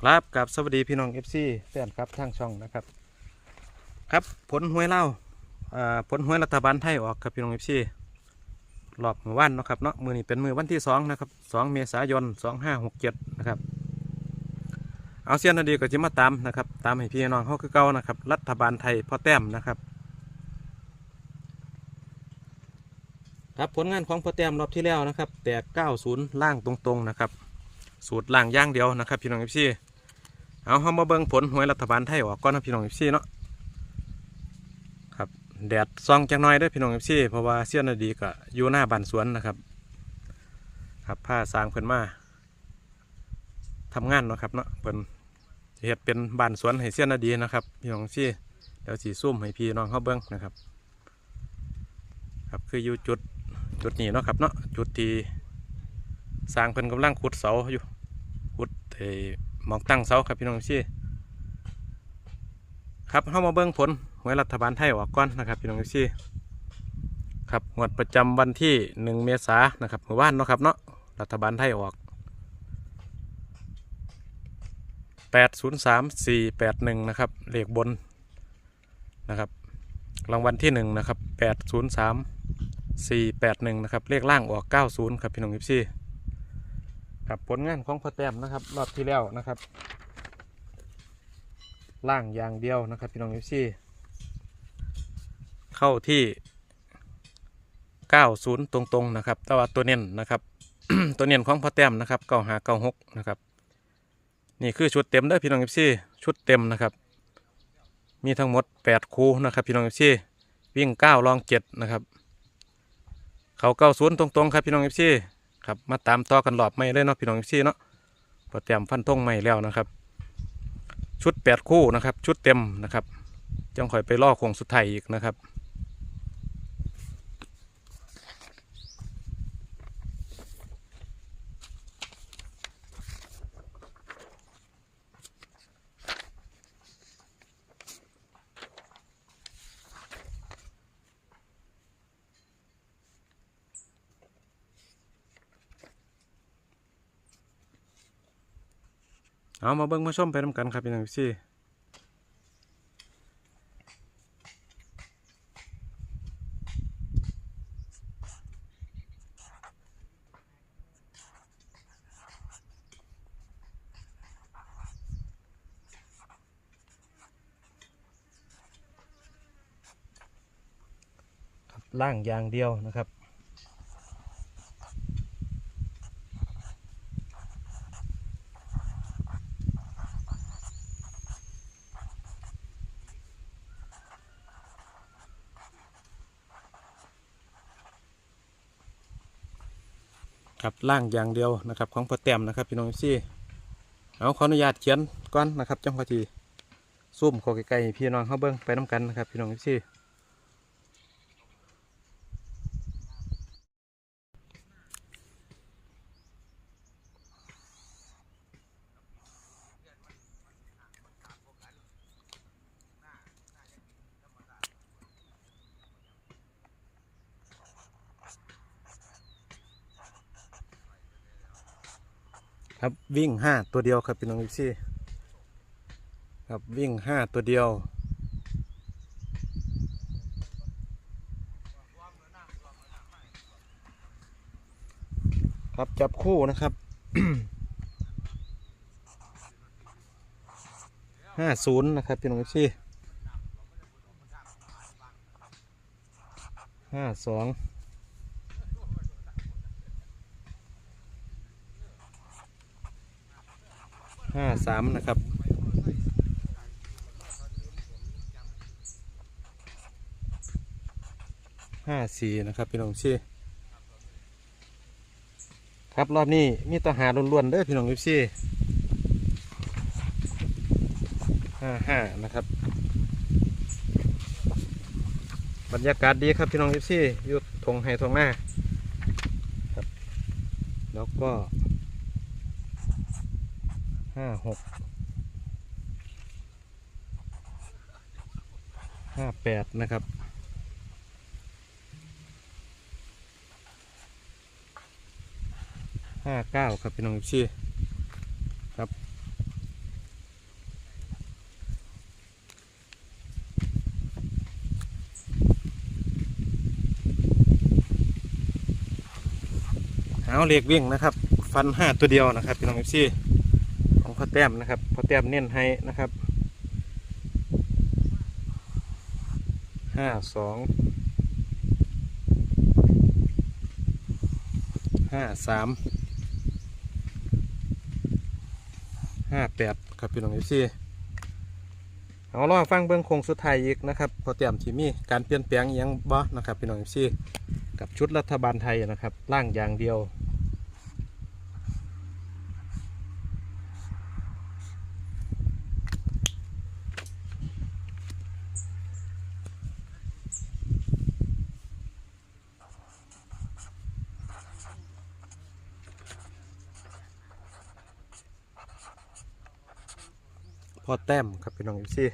ครับกับสวัสดีพี่น้อง FC แฟนครับทางช่องนะครับ ครับผลหวยเล่าอ่าผลหวยรัฐบาลไทยออกครับพี่น้อง FC รอบมือวันนะครับเนาะมือนี้เป็นมือวันที่สองนะครับสองเมษายนสองห้าหกเจ็ดนะครับเอาเสียนนาดีก็จะมาตามนะครับ ตามให้พี่น้องเขาคือเก่านะครับ รัฐบาลไทยพ่อแต้มนะครับ ครับผลงานของพ่อแต้มรอบที่แล้วนะครับ แตก90 ล่างตรงๆนะครับ สูตรล่างย่างเดียวนะครับพี่น้องเอฟซีเอาเฮามาเบิ่งผลหวยรัฐบาลไทยออกก่อนนะพี่น้องเอฟซีเนาะครับแดดซองจังน้อยด้อพี่น้องเอฟซีเพราะว่าเสี้ยนนาดีก็อยู่หน้าบ้านสวนนะครับ ครับผ้าสางเพิ่นมาทำงานเนาะครับเนาะเพิ่นเฮ็ดเป็นบ้านสวนให้เสี้ยนนาดีนะครับพี่น้องเอฟซีเดี๋ยวสีซุ่มให้พี่น้องเขาเบิ่งนะครับ ครับคืออยู่จุดจุดนี้เนาะครับเนาะจุดที่สร้างเพิ่นกำลังขุดเสาอยู่ เอ่อหมองตั้งเสาครับพี่น้องชี่ครับเข้ามาเบิ้งผลหวยรัฐบาลไทยออกก่อนนะครับพี่น้องชี่ครับงวดประจำวันที่หนึ่งเมษายนนะครับเมื่อวานเนาะครับเนาะรัฐบาลไทยออกแปดศูนย์สามสี่แปดหนึ่งนะครับเลขบนนะครับรางวัลที่หนึ่งนะครับแปดศูนย์สามสี่แปดหนึ่งนะครับเลขล่างออกเก้าศูนย์ครับพี่น้องชี่ ครับผลงานของพ่อแต้มนะครับ รอบที่แล้วนะครับ ล่างอย่างเดียวนะครับ พี่น้องเอฟซีเข้าที่ 90 ตรงๆนะครับ แต่ว่าตัวเน้นนะครับ ตัวเน้นของพ่อแต้มนะครับเก้าหาเก้าหกนะครับ นี่คือชุดเต็มเด้พี่น้องเอฟซีชุดเต็มนะครับ มีทั้งหมด 8 คู่นะครับ พี่น้องเอฟซีวิ่ง 9 ลอง 7 นะครับ เขาเก้าศูนย์ตรงๆ ครับพี่น้องเอฟซี ครับมาตามต่อกันหลอบไม่เลยเนาะพี่น้องที่เนาะพอเตรียมฟันทงไม่แล้วนะครับ ชุดแปดคู่นะครับ ชุดเต็มนะครับจังคอยไปล่อโคงสุดท้ายอีกนะครับ เอามาเบิ้งมาชมไปน้ำกันครับพี่น้องซี่ครับล่างอย่างเดียวนะครับ ครับล่างอย่างเดียวนะครับ ของพอแต้มนะครับพี่น้องซี่เอาขออนุญาตเขียนก่อนนะครับจังพอทีซูมขอไกลๆพี่น้องเขาเบิ้งไปน้ำกันนะครับพี่น้องซี่ ครับวิ่งห้าตัวเดียวครับพี่น้องซี่ครับวิ่งห้าตัวเดียวครับจับคู่นะครับห้าศูนย์นะครับพี่น้องซี่ห้าสอง ห้าสามนะครับห้าสี่นะครับพี่น้องซี่ครับรอบนี้มีตาหาล้วนๆเด้อพี่น้องยิปซี่ห้าห้านะครับ บรรยากาศดีครับพี่น้องยิปซี่อยู่ทงไฮทงหน้าครับ แล้วก็ ห้าหกห้าแปดนะครับห้าเก้าครับพี่น้องชี่ครับ เอาเลขวิ่งนะครับ ฟันห้าตัวเดียวนะครับพี่น้องเอฟซี ของพ่อแต้มนะครับพ่อแต้มเน้นให้นะครับห้าสองห้าสามห้าแปดครับพี่น้องเอฟซีเอาลองฟังเบื้องโคงสุดท้ายอีกนะครับพอเตรียมที่มีการเปลี่ยนแปลงอิหยังบ่นะครับพี่น้องเอฟซีกับชุดรัฐบาลไทยนะครับร่างอย่างเดียว พ่อแต้มครับพี่น้องเอฟซี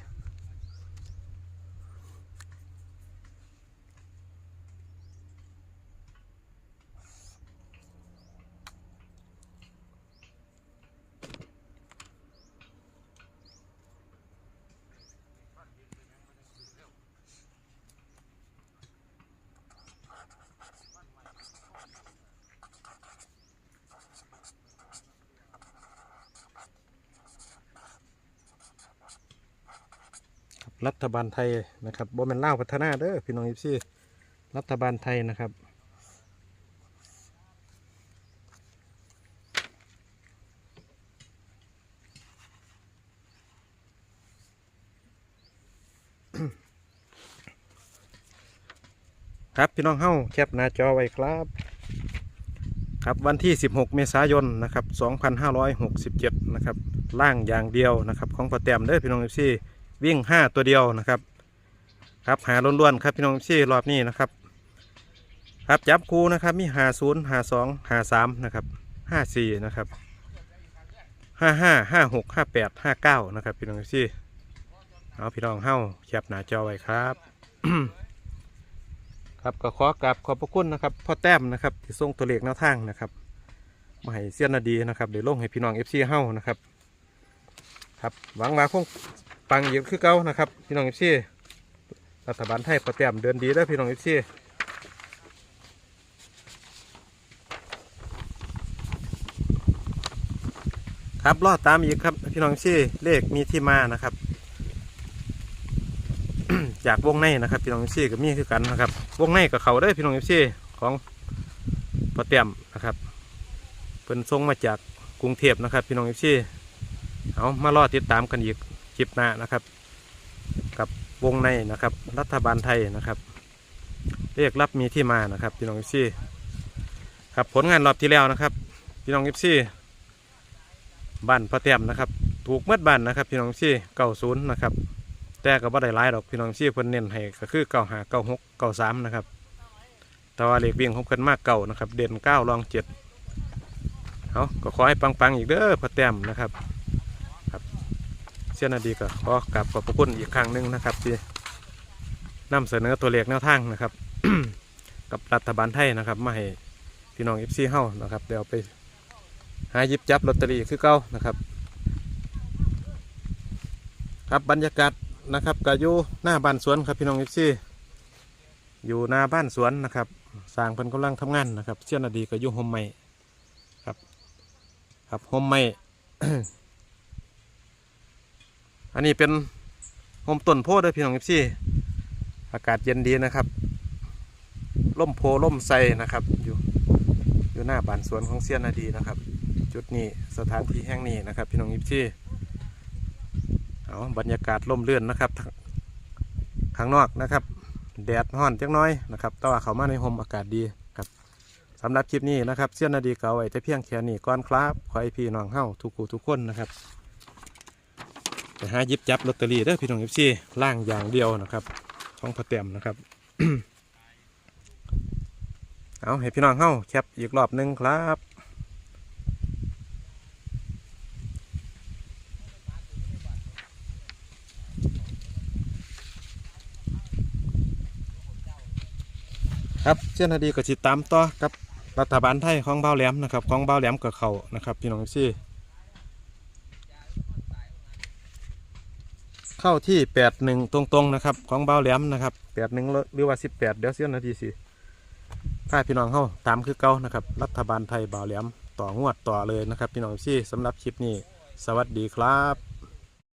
รัฐบาลไทยนะครับบ่แม่นเล่าวพัฒนาเด้อพี่น้องเอฟซีรัฐบาลไทยนะครับครับพี่น้องเฮ้าแคปหน้าจอไว้ครับ ครับวันที่ 16 เมษายนนะครับ 2567 นะครับล่างอย่างเดียวนะครับ ของพอแต้มเด้อพี่น้องเอฟซี วิ่ง5ตัวเดียวนะครับ ครับหาล้วนๆครับพี่น้องเอฟซีรอบนี้นะครับ ครับจับคูนะครับมี50 52 53นะครับ54นะครับ55 56 58 59นะครับพี่น้องเอฟซีเอาพี่น้องเฮ้าแคปหน้าจอไว้ครับครับก็ขอกราบขอบพระคุณนะครับพ่อแต้มนะครับที่ส่งตัวเลขแนวทางนะครับมาให้เสี้ยนนาดีนะครับเดี๋ยวลงให้พี่น้องเอฟซีเฮ้านะครับ ครับหวังว่าคง ปังอยู่คือเก่านะครับ พี่น้องเอฟซีรัฐบาลไทยพ่อแต้มเดินดีแล้วพี่น้องเอฟซีครับรอดตามอีกครับ พี่น้องเอฟซีเลขมีที่มานะครับ จากวงในนะครับ พี่น้องเอฟซีกับมีคือกันนะครับ วงในกับเขาได้พี่น้องเอฟซีของพอเตียมนะครับเป็นทรงมาจากกรุงเทพนะครับ พี่น้องเอฟซีเอามารอติดตามกันอีก ลิปหน้านะครับ กับวงในนะครับ รัฐบาลไทยนะครับเรียกรับมีที่มานะครับพี่น้องเอฟซี่ครับผลงานรอบที่แล้วนะครับพี่น้องเอฟซี่บ้านพอเตียมนะครับ ถูกเมื่อบ้านนะครับพี่น้องเอฟซี่เก้าศูนย์นะครับแต่ก็บ่ได้หลายดอกพี่น้องซี่เพิ่นเน้นให้ก็คือเก้าหาเก้าหกเก้าสามนะครับแต่ว่าเหลขวิ่งของเพิ่นมากเก่านะครับ เด่นเก้ารองเจ็ดเอาก็ขอให้ปังๆอีกเด้อพระแต้มนะครับ เสียนาดีก็ขอกลับขอบพระคุณอีกครั้งหนึ่งนะครับที่นำเสนอตัวเลขแนวทางนะครับ กับรัฐบาลไทยนะครับมาให้พี่น้องเอฟซีเฮ้านะครับเดี๋ยวไปหายิบจับลอตเตอรี่คือเก้านะครับ ครับบรรยากาศนะครับก็อยู่หน้าบ้านสวนครับพี่น้องเอฟซีอยู่หน้าบ้านสวนนะครับสร้างเพิ่นกำลังทำงานนะครับเชี่ยนาดีก็อยู่โฮมใหม่ครับ ครับโฮมใหม่ อันนี้เป็นโฮมต้นโพด้อพี่น้องเอฟซีอากาศเย็นดีนะครับร่มโพร่มไทรนะครับ อยู่อยู่หน้าบ้านสวนของเซียนนาดีนะครับ จุดนี้สถานที่แห่งนี้นะครับ พี่น้องเอฟซีเอาบรรยากาศร่มเรื่นนะครับทางข้างนอกนะครับแดดร้อนจักน้อยนะครับแต่ว่าเขามาในโฮมอากาศดีครับสำหรับคลิปนี้นะครับเสี้ยนนาดีเก่าไว้แต่เพียงแค่นี้ก่อนครับขอให้พี่น้องเฮ้าทุกคู่ทุกคนนะครับ ไปหายิบจับลอตเตอรี่เด้อพี่น้องเอฟซีล่างอย่างเดียวนะครับของพอเต็มนะครับ เอาให้พี่น้องเฮ้าแคปอีกรอบหนึงครับครับเจ้าหน้าที่ก็ติดตามต่อกับรัฐบาลไทยของเบ้าแหลมนะครับ ของเบ้าแหลมกับเขานะครับ พี่น้องซี่ เข้าที่แปดหนึ่งตรงๆนะครับ ของเบาแหลมนะครับแปดหนึ่งหรือว่าสิบแปดเดี๋ยวเสี้ยนนาทีสิพาพี่น้องเข้าตามคือเก่านะครับ รัฐบาลไทยเบาแหลมต่องวดต่อเลยนะครับ พี่น้องซี่สำหรับคลิปนี้ สวัสดีครับ